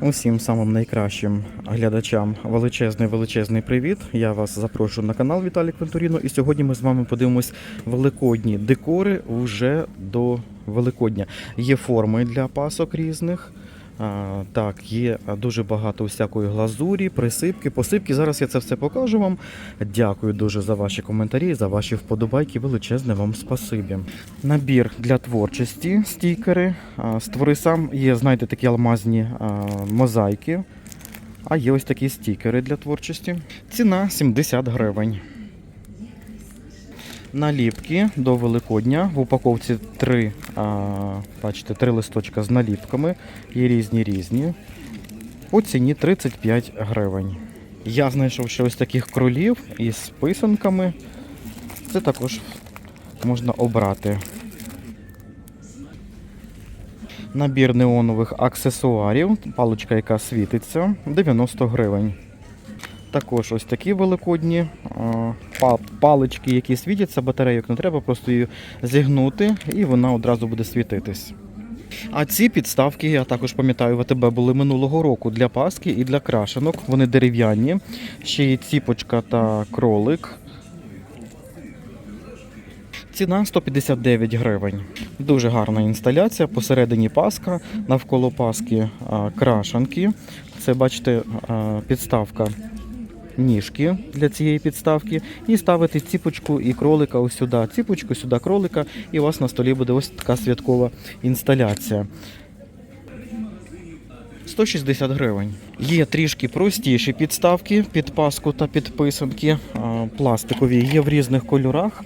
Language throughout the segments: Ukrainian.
Усім самим найкращим глядачам величезний величезний привіт. Я вас запрошую на канал Віталій Квентуріно. І сьогодні ми з вами подивимось великодні декори вже до Великодня. Є форми для пасок різних. А, так, є дуже багато всякої глазурі, присипки, посипки. Зараз я це все покажу вам. Дякую дуже за ваші коментарі, за ваші вподобайки. Величезне вам спасибі. Набір для творчості, стікери. А, Створи сам є, знаєте, такі алмазні а, мозаїки. А є ось такі стікери для творчості. Ціна 70 гривень. Наліпки до Великодня. В упаковці три, а, бачите, три листочка з наліпками. Є різні різні. По ціні 35 гривень. Я знайшов ще ось таких кролів із писанками. Це також можна обрати. Набір неонових аксесуарів, паличка, яка світиться, 90 гривень. Також ось такі великодні палички, які світяться, батарейок не треба, просто її зігнути і вона одразу буде світитись. А ці підставки, я також пам'ятаю, в АТБ були минулого року для паски і для крашенок. Вони дерев'яні. Ще є ціпочка та кролик. Ціна 159 гривень. Дуже гарна інсталяція. Посередині паска, навколо паски а, крашанки. Це, бачите, підставка ніжки для цієї підставки. І ставити ціпочку і кролика ось сюди. Ціпочку, сюди кролика, і у вас на столі буде ось така святкова інсталяція. 160 гривень. Є трішки простіші підставки під паску та під писанки. Пластикові є в різних кольорах.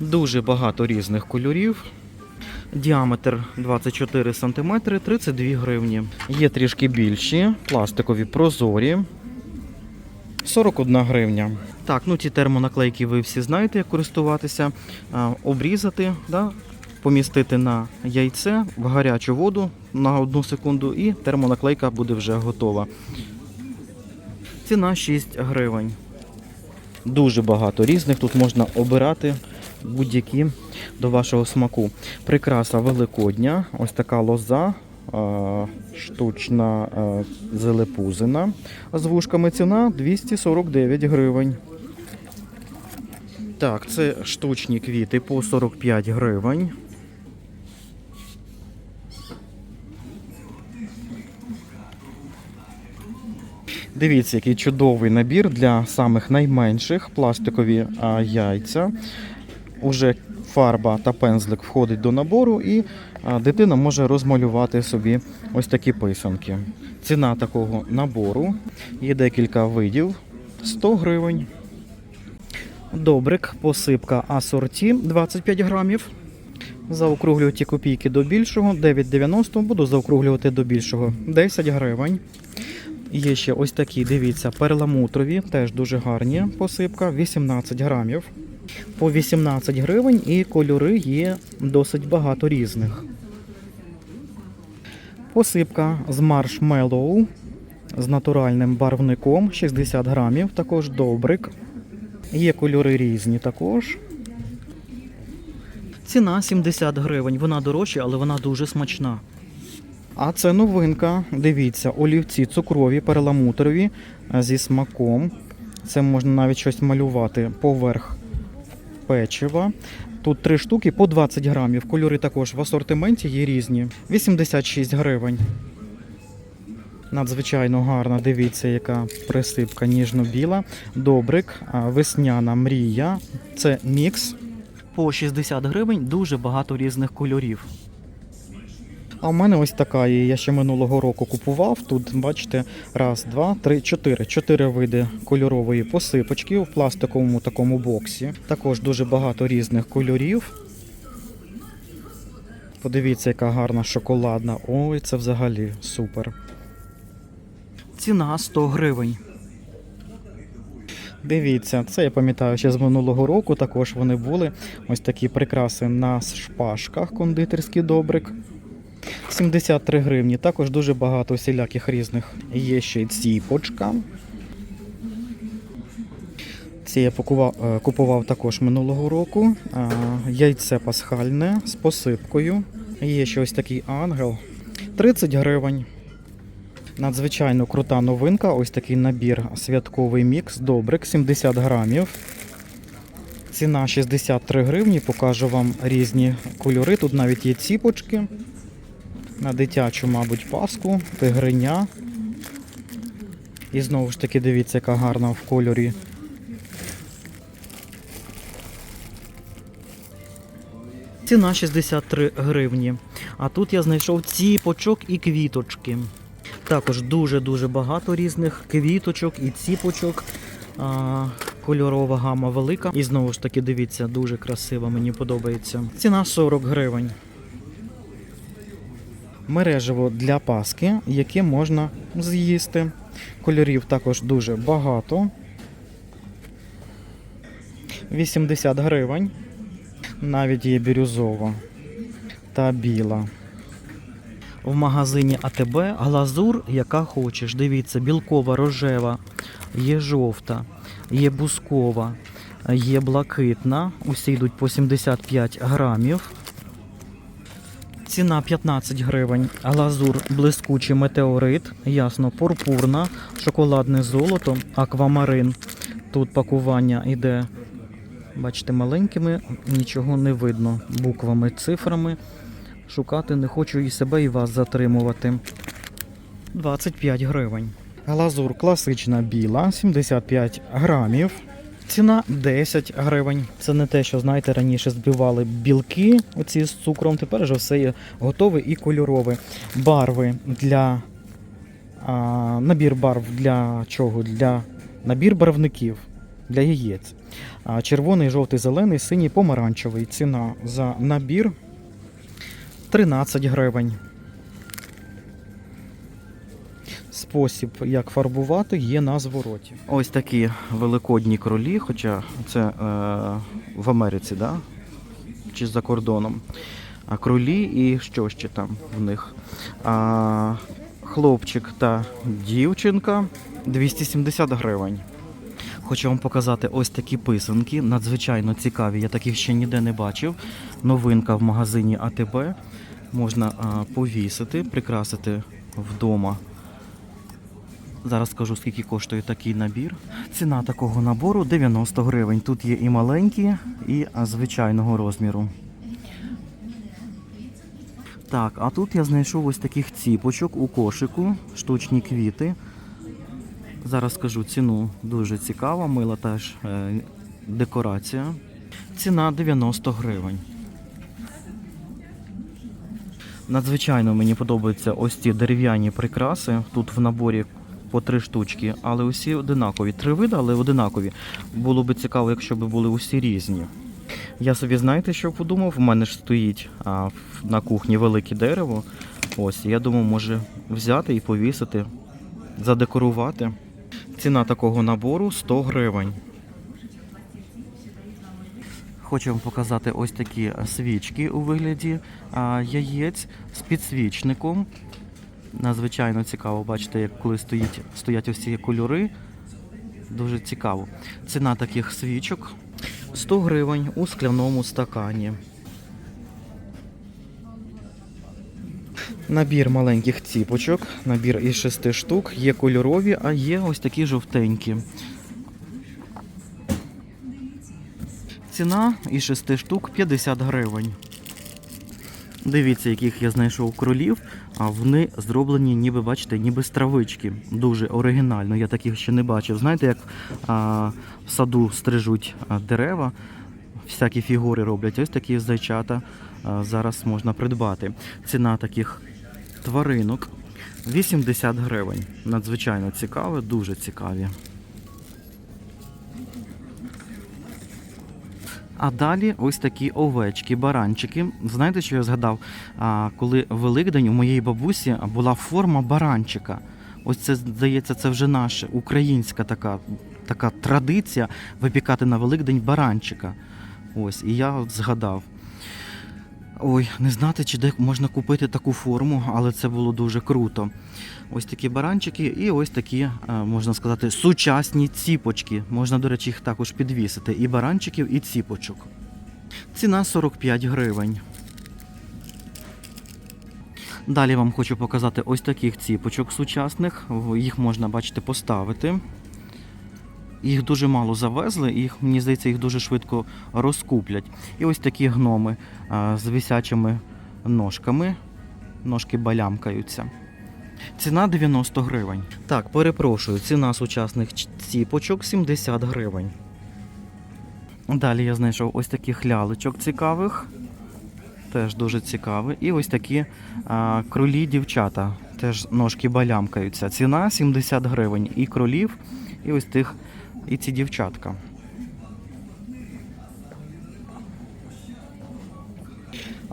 Дуже багато різних кольорів. Діаметр 24 см, 32 гривні. Є трішки більші, пластикові прозорі. 41 гривня. Так, ну ці термонаклейки ви всі знаєте, як користуватися. Обрізати, да, помістити на яйце в гарячу воду на одну секунду, і термонаклейка буде вже готова. Ціна 6 гривень. Дуже багато різних. Тут можна обирати будь-які до вашого смаку. Прикраса Великодня, ось така лоза, штучна е, зелепузина. З вушками ціна 249 гривень. Так, це штучні квіти по 45 гривень. Дивіться, який чудовий набір для самих найменших пластикові а, яйця. Уже фарба та пензлик входить до набору, і дитина може розмалювати собі ось такі писанки. Ціна такого набору є декілька видів 100 гривень. Добрик, посипка асорті 25 грамів. Заокруглюю ті копійки до більшого, 9,90 буду заокруглювати до більшого 10 гривень. Є ще ось такі, дивіться, перламутрові, теж дуже гарні посипка, 18 грамів. По 18 гривень і кольори є досить багато різних. Посипка з маршмеллоу з натуральним барвником 60 грамів, також добрик. Є кольори різні також. Ціна 70 гривень. Вона дорожча, але вона дуже смачна. А це новинка. Дивіться, олівці цукрові, перламутрові е, зі смаком. Це можна навіть щось малювати поверх печива. Тут три штуки по 20 грамів. Кольори також в асортименті є різні. 86 гривень. Надзвичайно гарна. Дивіться, яка присипка ніжно-біла. Добрик, весняна мрія. Це мікс. По 60 гривень дуже багато різних кольорів. А в мене ось така. Я ще минулого року купував. Тут, бачите, раз, два, три, чотири. Чотири види кольорової посипочки в пластиковому такому боксі. Також дуже багато різних кольорів. Подивіться, яка гарна шоколадна. Ой, це взагалі супер. Ціна 100 гривень. Дивіться, це я пам'ятаю ще з минулого року. Також вони були. Ось такі прикраси на шпажках, кондитерський добрик. 73 гривні. Також дуже багато всіляких різних. Є ще й ціпочка. Ці я покував, е, купував також минулого року. Яйце пасхальне з посипкою. Є ще ось такий ангел. 30 гривень. Надзвичайно крута новинка. Ось такий набір святковий мікс Добрик 70 грамів. Ціна 63 гривні. Покажу вам різні кольори. Тут навіть є ціпочки. На дитячу, мабуть, паску, тигриня. І знову ж таки, дивіться, яка гарна в кольорі. Ціна 63 гривні. А тут я знайшов ціпочок і квіточки. Також дуже-дуже багато різних квіточок і ціпочок. А, кольорова гама велика. І знову ж таки, дивіться, дуже красиво, мені подобається. Ціна 40 гривень. Мережево для паски, яке можна з'їсти. Кольорів також дуже багато. 80 гривень. Навіть є бірюзова та біла. В магазині АТБ глазур, яка хочеш. Дивіться, білкова, рожева, є жовта, є бускова, є блакитна. Усі йдуть по 75 грамів. Ціна 15 гривень. Глазур блискучий метеорит, ясно, пурпурна, шоколадне золото, аквамарин. Тут пакування йде, бачите, маленькими, нічого не видно. Буквами, цифрами. Шукати не хочу і себе, і вас затримувати. 25 гривень. Глазур класична біла, 75 грамів. Ціна 10 гривень. Це не те, що знаєте, раніше збивали білки оці з цукром. Тепер вже все є готове і кольорове. Барви для а, набір барв для чого? Для набір барвників для яєць. А, червоний, жовтий, зелений, синій, помаранчевий. Ціна за набір 13 гривень. Спосіб, як фарбувати, є на звороті. Ось такі великодні кролі, хоча це е, в Америці, да? чи за кордоном. А кролі і що ще там в них? А, хлопчик та дівчинка 270 гривень. Хочу вам показати ось такі писанки, надзвичайно цікаві. Я таких ще ніде не бачив. Новинка в магазині АТБ. Можна а, повісити, прикрасити вдома. Зараз скажу, скільки коштує такий набір. Ціна такого набору 90 гривень. Тут є і маленькі, і звичайного розміру. Так, а тут я знайшов ось таких ціпочок у кошику, штучні квіти. Зараз скажу ціну дуже цікава, мила теж е, декорація. Ціна 90 гривень. Надзвичайно мені подобаються ось ці дерев'яні прикраси. Тут в наборі по три штучки, але усі одинакові. Три види, але одинакові. Було би цікаво, якщо б були усі різні. Я собі знаєте, що подумав? У мене ж стоїть а, на кухні велике дерево. Ось, я думав, може взяти і повісити, задекорувати. Ціна такого набору 100 гривень. Хочу вам показати ось такі свічки у вигляді яєць з підсвічником. Надзвичайно цікаво, бачите, як коли стоїть, стоять ось ці кольори. Дуже цікаво. Ціна таких свічок 100 гривень у скляному стакані. Набір маленьких ціпочок, набір із шести штук, є кольорові, а є ось такі жовтенькі. Ціна із шести штук 50 гривень. Дивіться, яких я знайшов кролів, а вони зроблені, ніби бачите, ніби з травички. Дуже оригінально. Я таких ще не бачив. Знаєте, як а, в саду стрижуть дерева, всякі фігури роблять. Ось такі зайчата а, зараз можна придбати. Ціна таких тваринок 80 гривень. Надзвичайно цікаве, дуже цікаві. А далі ось такі овечки, баранчики. Знаєте, що я згадав? А, коли Великдень у моєї бабусі була форма баранчика. Ось це, здається, це вже наша українська така, така традиція випікати на Великдень баранчика. Ось, і я згадав. Ой, не знати, чи де можна купити таку форму, але це було дуже круто. Ось такі баранчики і ось такі, е, можна сказати, сучасні ціпочки. Можна, до речі, їх також підвісити. І баранчиків, і ціпочок. Ціна 45 гривень. Далі вам хочу показати ось таких ціпочок сучасних. Їх можна, бачите, поставити. Їх дуже мало завезли, їх, мені здається, їх дуже швидко розкуплять. І ось такі гноми а, з висячими ножками. Ножки балямкаються. Ціна 90 гривень. Так, перепрошую, ціна сучасних ціпочок 70 гривень. Далі я знайшов ось таких лялечок цікавих. Теж дуже цікаві. І ось такі а, кролі дівчата. Теж ножки балямкаються. Ціна 70 гривень. І кролів, і ось тих, і ці дівчатка.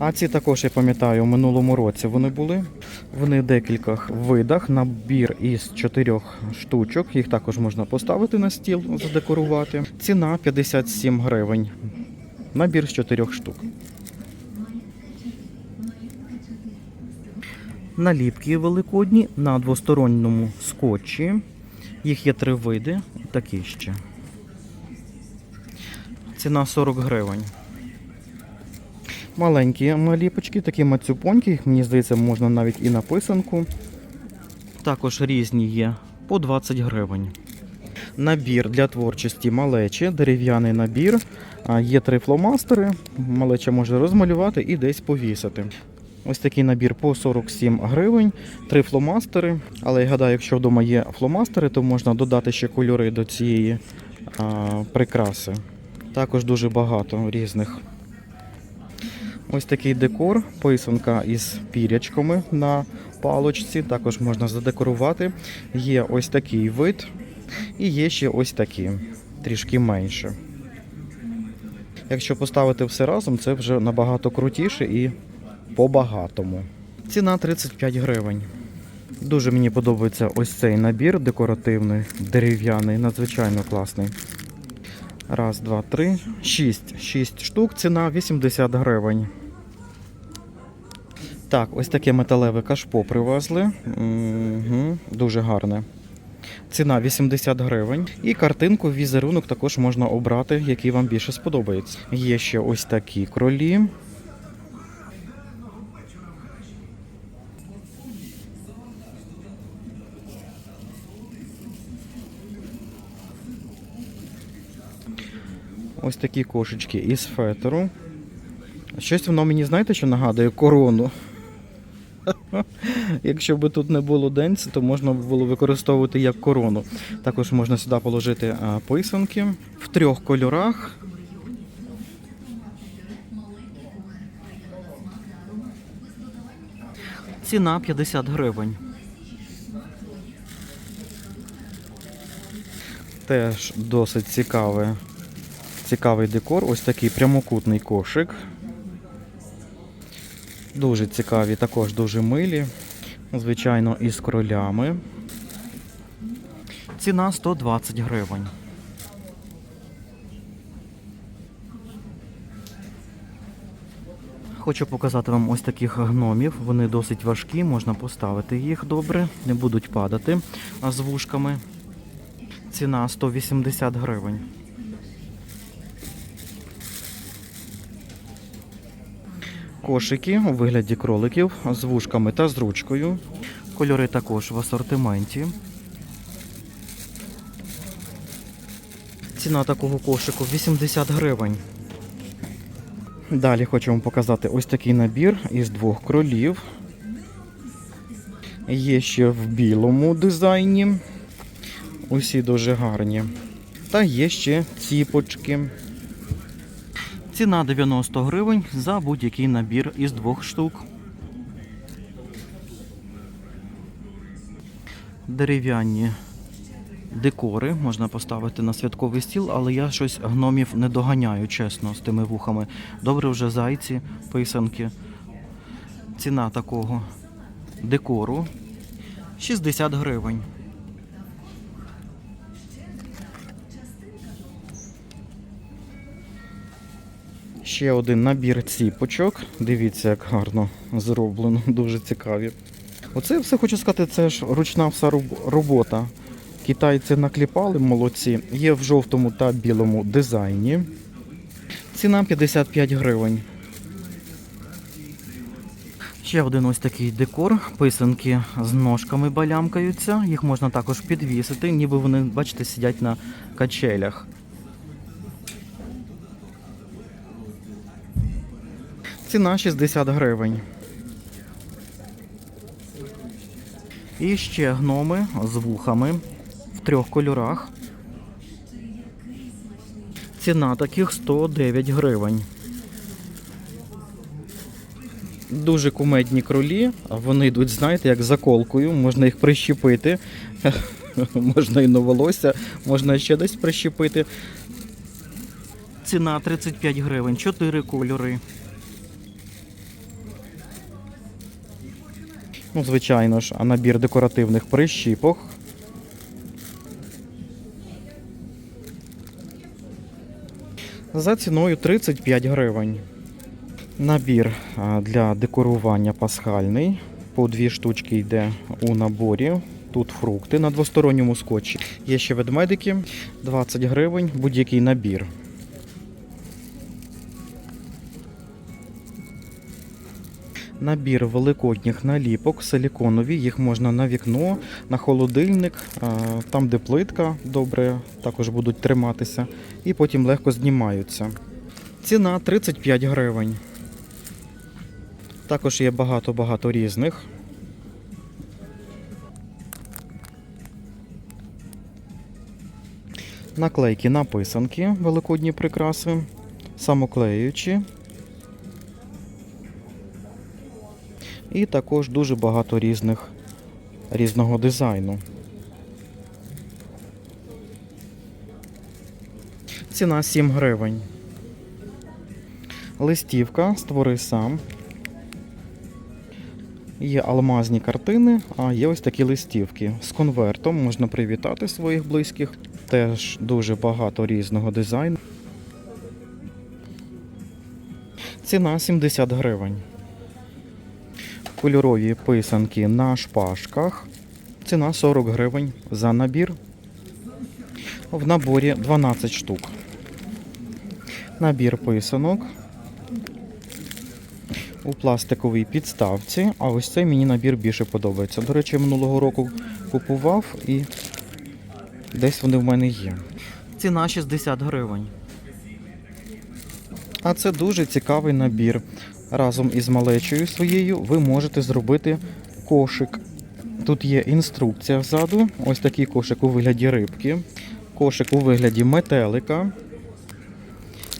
А ці також, я пам'ятаю, у минулому році вони були. Вони в декількох видах. Набір із чотирьох штучок. Їх також можна поставити на стіл, задекорувати. Ціна 57 гривень. Набір з чотирьох штук. Наліпки великодні на двосторонньому скотчі. Їх є три види, такі ще. Ціна 40 гривень. Маленькі наліпочки, такі мацюпоньки, мені здається, можна навіть і на писанку. Також різні є по 20 гривень. Набір для творчості малечі, дерев'яний набір. Є три фломастери. Малеча може розмалювати і десь повісити. Ось такий набір по 47 гривень, три фломастери. Але я гадаю, якщо вдома є фломастери, то можна додати ще кольори до цієї а, прикраси. Також дуже багато різних. Ось такий декор, писанка із пірячками на палочці. Також можна задекорувати. Є ось такий вид, і є ще ось такі, трішки менше. Якщо поставити все разом, це вже набагато крутіше і по-багатому. Ціна 35 гривень. Дуже мені подобається ось цей набір декоративний, дерев'яний, надзвичайно класний. Раз, два, три, шість. Шість штук, ціна 80 гривень. Так, ось таке металеве кашпо привезли. Угу, дуже гарне. Ціна 80 гривень. І картинку, візерунок також можна обрати, який вам більше сподобається. Є ще ось такі кролі. Ось такі кошечки із фетеру. Щось воно мені, знаєте, що нагадує корону. Якщо б тут не було денця, то можна було використовувати як корону. Також можна сюди положити писанки в трьох кольорах. Ціна 50 гривень. Теж досить цікаве, цікавий декор. Ось такий прямокутний кошик. Дуже цікаві, також дуже милі. Звичайно, із кролями. Ціна 120 гривень. Хочу показати вам ось таких гномів. Вони досить важкі, можна поставити їх добре, не будуть падати з вушками. Ціна 180 гривень. Кошики у вигляді кроликів з вушками та з ручкою. Кольори також в асортименті. Ціна такого кошику 80 гривень. Далі хочу вам показати ось такий набір із двох кролів. Є ще в білому дизайні. Усі дуже гарні. Та є ще ціпочки. Ціна 90 гривень за будь-який набір із двох штук. Дерев'яні декори можна поставити на святковий стіл, але я щось гномів не доганяю, чесно, з тими вухами. Добре вже зайці, писанки. Ціна такого декору 60 гривень. Ще один набір ціпочок. Дивіться, як гарно зроблено, дуже цікаві. Оце все хочу сказати, це ж ручна вся робота. Китайці накліпали молодці. Є в жовтому та білому дизайні. Ціна 55 гривень. Ще один ось такий декор. Писанки з ножками балямкаються. Їх можна також підвісити, ніби вони, бачите, сидять на качелях. Ціна 60 гривень. І ще гноми з вухами в трьох кольорах. Ціна таких 109 гривень. Дуже кумедні кролі, вони йдуть, знаєте, як заколкою, можна їх прищепити, можна і на волосся, можна ще десь прищепити. Ціна 35 гривень, 4 кольори. Ну, звичайно ж, а набір декоративних прищіпок. За ціною 35 гривень. Набір для декорування пасхальний. По дві штучки йде у наборі. Тут фрукти на двосторонньому скотчі. Є ще ведмедики 20 гривень, будь-який набір. Набір великодніх наліпок силіконові, їх можна на вікно, на холодильник, там, де плитка добре, також будуть триматися, і потім легко знімаються. Ціна 35 гривень. Також є багато-багато різних. Наклейки на писанки, великодні прикраси, самоклеючі. І також дуже багато різних різного дизайну. Ціна 7 гривень. Листівка створи сам. Є алмазні картини, а є ось такі листівки. З конвертом можна привітати своїх близьких. Теж дуже багато різного дизайну. Ціна 70 гривень. Кольорові писанки на шпажках. Ціна 40 гривень за набір. В наборі 12 штук. Набір писанок у пластиковій підставці, а ось цей мені набір більше подобається. До речі, минулого року купував і десь вони в мене є. Ціна 60 гривень. А це дуже цікавий набір. Разом із малечою своєю ви можете зробити кошик. Тут є інструкція ззаду. Ось такий кошик у вигляді рибки, кошик у вигляді метелика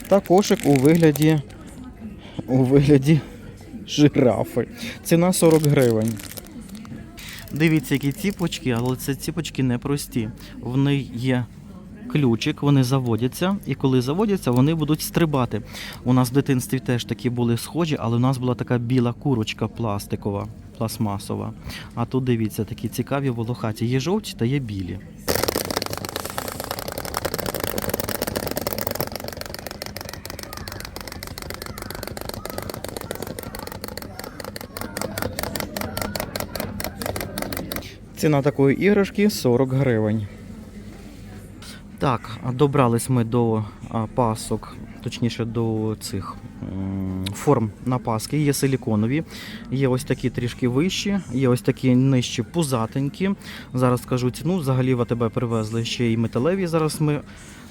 та кошик у вигляді, у вигляді жирафи. Ціна 40 гривень. Дивіться, які ціпочки, але це ціпочки непрості. В них є ключик, вони заводяться, і коли заводяться, вони будуть стрибати. У нас в дитинстві теж такі були схожі, але у нас була така біла курочка пластикова, пластмасова. А тут дивіться, такі цікаві волохаті. Є жовті та є білі. Ціна такої іграшки 40 гривень. Так, добрались ми до пасок, точніше до цих форм на паски. Є силіконові, є ось такі трішки вищі, є ось такі нижчі пузатенькі. Зараз скажу ціну. Взагалі в АТБ привезли ще й металеві. Зараз ми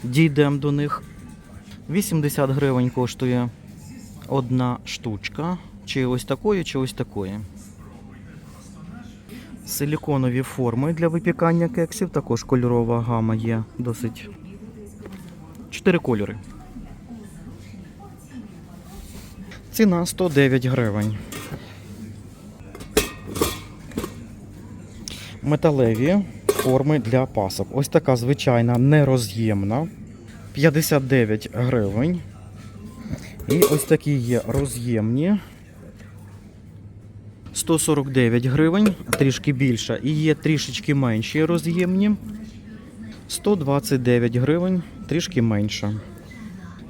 дійдемо до них. 80 гривень коштує одна штучка. Чи ось такої, чи ось такої. Силіконові форми для випікання кексів, також кольорова гама є досить. Чотири кольори. Ціна 109 гривень. Металеві форми для пасок. Ось така звичайна нероз'ємна. 59 гривень. І ось такі є роз'ємні. 149 гривень, трішки більша. І є трішечки менші роз'ємні. 129 гривень, трішки менша.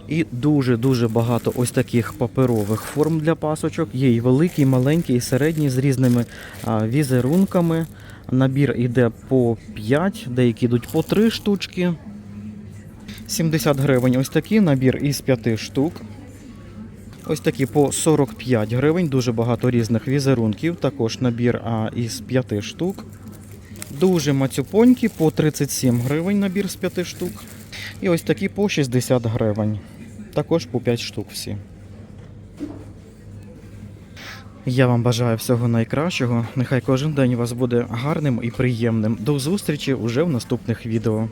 І дуже-дуже багато ось таких паперових форм для пасочок. Є і великі, і маленькі, і середні з різними візерунками. Набір йде по 5, деякі йдуть по 3 штучки. 70 гривень ось такий набір із 5 штук. Ось такі по 45 гривень, дуже багато різних візерунків. Також набір а, із 5 штук. Дуже мацюпонькі по 37 гривень набір з 5 штук. І ось такі по 60 гривень. Також по 5 штук всі. Я вам бажаю всього найкращого. Нехай кожен день у вас буде гарним і приємним. До зустрічі уже в наступних відео.